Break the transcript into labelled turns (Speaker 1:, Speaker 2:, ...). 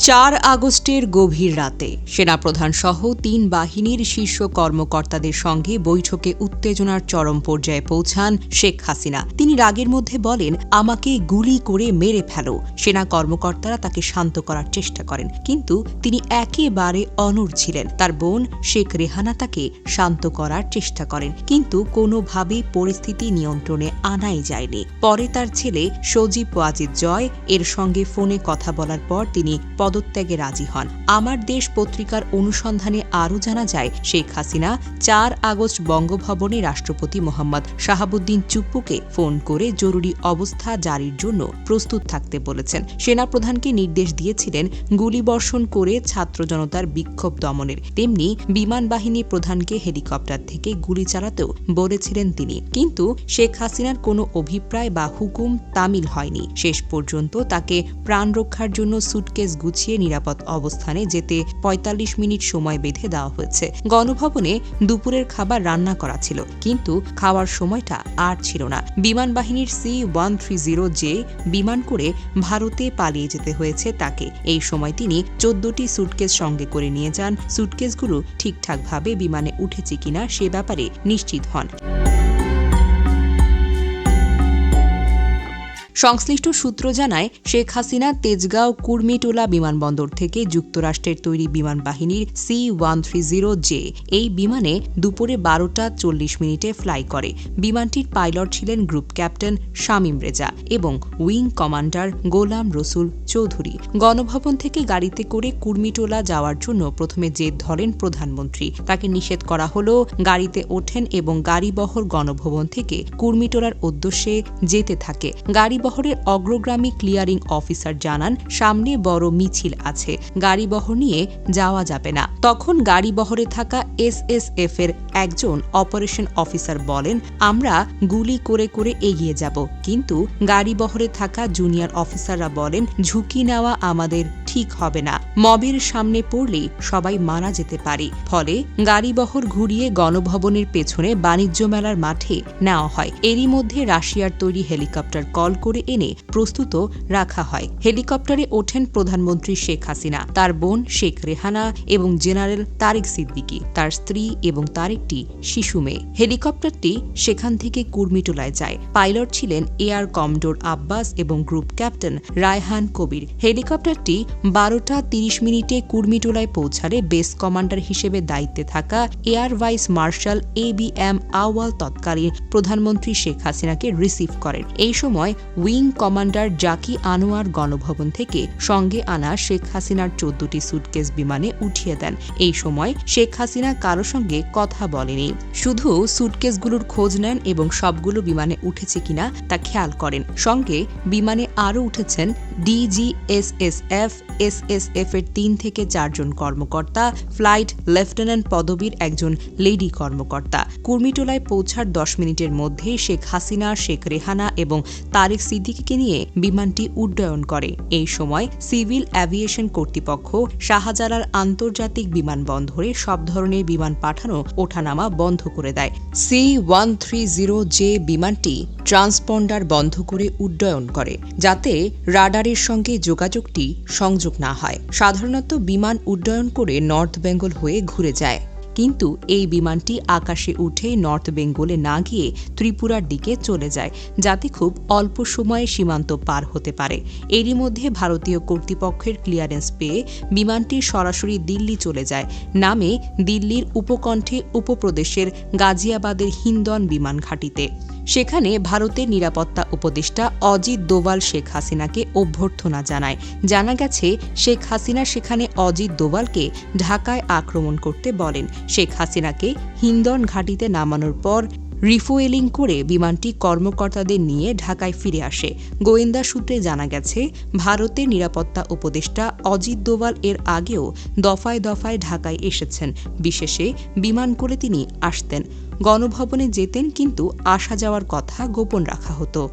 Speaker 1: চার আগস্টের গভীর রাতে সেনাপ্রধান সহ তিন বাহিনীর শীর্ষ কর্মকর্তাদের সঙ্গে বৈঠকে উত্তেজনার চরম পর্যায়ে পৌঁছান শেখ হাসিনা। তিনি রাগের মধ্যে বলেন, আমাকে গুলি করে মেরে ফেলো। সেনা কর্মকর্তারা তাকে শান্ত করার চেষ্টা করেন। কিন্তু তিনি একেবারে অনড় ছিলেন। তার বোন শেখ রেহানা তাকে শান্ত করার চেষ্টা করেন। কিন্তু কোনোভাবেই পরিস্থিতি নিয়ন্ত্রণে আনাই যায়নি। পরে তার ছেলে সজীব ওয়াজিদ জয় এর সঙ্গে ফোনে কথা বলার পর তিনি পদত্যাগে রাজি হন। আমার দেশ পত্রিকার অনুসন্ধানে আরও জানা যায়, শেখ হাসিনা চার আগস্ট বঙ্গভবনে রাষ্ট্রপতি মোহাম্মদ শাহাবুদ্দিন চুপ্পুকে ফোন করে জরুরি অবস্থা জারির জন্য প্রস্তুত থাকতে বলেছেন। সেনাপ্রধানকে নির্দেশ দিয়েছিলেন গুলিবর্ষণ করে ছাত্র জনতার বিক্ষোভ দমনের। তেমনি বিমান বাহিনী প্রধানকে হেলিকপ্টার থেকে গুলি চালাতেও বলেছিলেন তিনি। কিন্তু শেখ হাসিনার কোনো অভিপ্রায় বা হুকুম তামিল হয়নি। শেষ পর্যন্ত তাকে প্রাণ রক্ষার জন্য সুটকেস গুছিয়ে নিরাপদ অবস্থানে যেতে ৪৫ মিনিট সময় বেঁধে দেওয়া হয়েছে। গণভবনে দুপুরের খাবার রান্না করা ছিল, কিন্তু খাওয়ার সময়টা আর ছিল না। বিমান বাহিনীর C one three zero J বিমান করে ভারতে পালিয়ে যেতে হয়েছে তাকে। এই সময় তিনি চোদ্দটি সুটকেস সঙ্গে করে নিয়ে যান। সুটকেসগুলো ঠিকঠাকভাবে বিমানে উঠেছে কিনা সে ব্যাপারে নিশ্চিত হন। সংশ্লিষ্ট সূত্র জানায়, শেখ হাসিনা তেজগাঁও কুর্মিটোলা বিমানবন্দর থেকে যুক্তরাষ্ট্রের তৈরি বিমান বাহিনীর C one three zero J এই বিমানে দুপুরে বারোটা চল্লিশ মিনিটে ফ্লাই করে। বিমানটির পাইলট ছিলেন গ্রুপ ক্যাপ্টেন শামীম রেজা এবং উইং কমান্ডার গোলাম রসুল চৌধুরী। গণভবন থেকে গাড়িতে করে কুর্মিটোলা যাওয়ার জন্য প্রথমে জেদ ধরেন প্রধানমন্ত্রী। তাকে নিষেধ করা হলো, গাড়িতে ওঠেন এবং গাড়িবহর গণভবন থেকে কুর্মিটোলার উদ্দেশ্যে যেতে থাকে। গাড়িবহরের অগ্রগামী ক্লিয়ারিং অফিসার জানান, সামনে বড় মিছিল আছে, গাড়িবহর নিয়ে যাওয়া যাবে না। তখন গাড়িবহরে থাকা এসএসএফ এর একজন অপারেশন অফিসার বলেন, আমরা গুলি করে করে এগিয়ে যাব। কিন্তু গাড়িবহরে থাকা জুনিয়র অফিসাররা বলেন, ঝুঁকি নেওয়া আমাদের ঠিক হবে না। মবের সামনে পড়লেই সবাই মারা যেতে পারে। ফলে গাড়িবহর ঘুরিয়ে গণভবনের পেছনে বাণিজ্য মেলার মাঠে নেওয়া হয়। এরই মধ্যে রাশিয়ার তৈরি হেলিকপ্টার কল করে এনে প্রস্তুত রাখা হয়। হেলিকপ্টারে ওঠেন প্রধানমন্ত্রী শেখ হাসিনা, তার বোন শেখ রেহানা এবং জেনারেল তারেক সিদ্দিকী, তার স্ত্রী এবং তার একটি শিশু মেয়ে। হেলিকপ্টারটি সেখান থেকে কুর্মিটোলায় যায়। পাইলট ছিলেন এয়ার কমডোর আব্বাস এবং গ্রুপ ক্যাপ্টেন রায়হান কবির। হেলিকপ্টারটি বারোটা তিরিশ মিনিটে কুর্মিটোলায় পৌঁছালে বেস কমান্ডার হিসেবে দায়িত্বে থাকা air vice marshal A B M Awal তৎকালীন প্রধানমন্ত্রী শেখ হাসিনাকে রিসিভ করেন। এই সময় উইং কমান্ডার জাকি আনোয়ার গণভবন থেকে সঙ্গে আনা শেখ হাসিনার চোদ্দটি সুটকেস বিমানে উঠিয়ে দেন। এই সময় শেখ হাসিনা কারও সঙ্গে কথা বলেনি। শুধু সুটকেসগুলোর খোঁজ নেন এবং সবগুলো বিমানে উঠেছে কিনা তা খেয়াল করেন। সঙ্গে বিমানে আরও উঠেছেন ডিজিএসএসএফ এসএসএফ এর তিন থেকে চারজন কর্মকর্তা, ফ্লাইট লেফটেন্যান্ট পদবীর একজন লেডি কর্মকর্তা। কুর্মিটোলায় পৌঁছার দশ মিনিটের মধ্যে শেখ হাসিনা, শেখ রেহানা এবং তারেক সিদ্দিকিকে নিয়ে বিমানটি উড্ডয়ন করে। এই সময় সিভিল অ্যাভিয়েশন কর্তৃপক্ষ শাহজালাল আন্তর্জাতিক বিমানবন্দরে সব ধরনের বিমান পাঠানো ওঠানামা বন্ধ করে দেয়। C one three zero J বিমানটি ট্রান্সপন্ডার বন্ধ করে উড্ডয়ন করে, যাতে রাডারের সঙ্গে যোগাযোগটি সংযোগ না হয়। সাধারণত বিমান উড্ডয়ন করে নর্থ বেঙ্গল হয়ে ঘুরে যায়। কিন্তু এই বিমানটি আকাশে উঠে নর্থ বেঙ্গলে না গিয়ে ত্রিপুরার দিকে চলে যায়, যাতে খুব অল্প সময়ে সীমান্ত পার হতে পারে। এরই মধ্যে ভারতীয় কর্তৃপক্ষের ক্লিয়ারেন্স পেয়ে বিমানটি সরাসরি দিল্লি চলে যায়, নামে দিল্লির উপকণ্ঠে উপপ্রদেশের গাজিয়াবাদের হিন্দন বিমান ঘাঁটিতে। সেখানে ভারতের নিরাপত্তা উপদেষ্টা অজিত দোভাল শেখ হাসিনাকে অভ্যর্থনা জানায়। জানা গেছে, শেখ হাসিনা সেখানে অজিত দোভালকে ঢাকায় আক্রমণ করতে বলেন। শেখ হাসিনাকে হিন্দন ঘাঁটিতে নামানোর পর রিফুয়েলিং করে বিমানটি কর্মকর্তাদের নিয়ে ঢাকায় ফিরে আসে। গোয়েন্দা সূত্রে জানা গেছে, ভারতের নিরাপত্তা উপদেষ্টা অজিত দোভাল এর আগেও দফায় দফায় ঢাকায় এসেছেন। বিশেষে বিমান করে তিনি আসতেন। গণভবনে যেতেন, কিন্তু আসা যাওয়ার কথা গোপন রাখা হতো।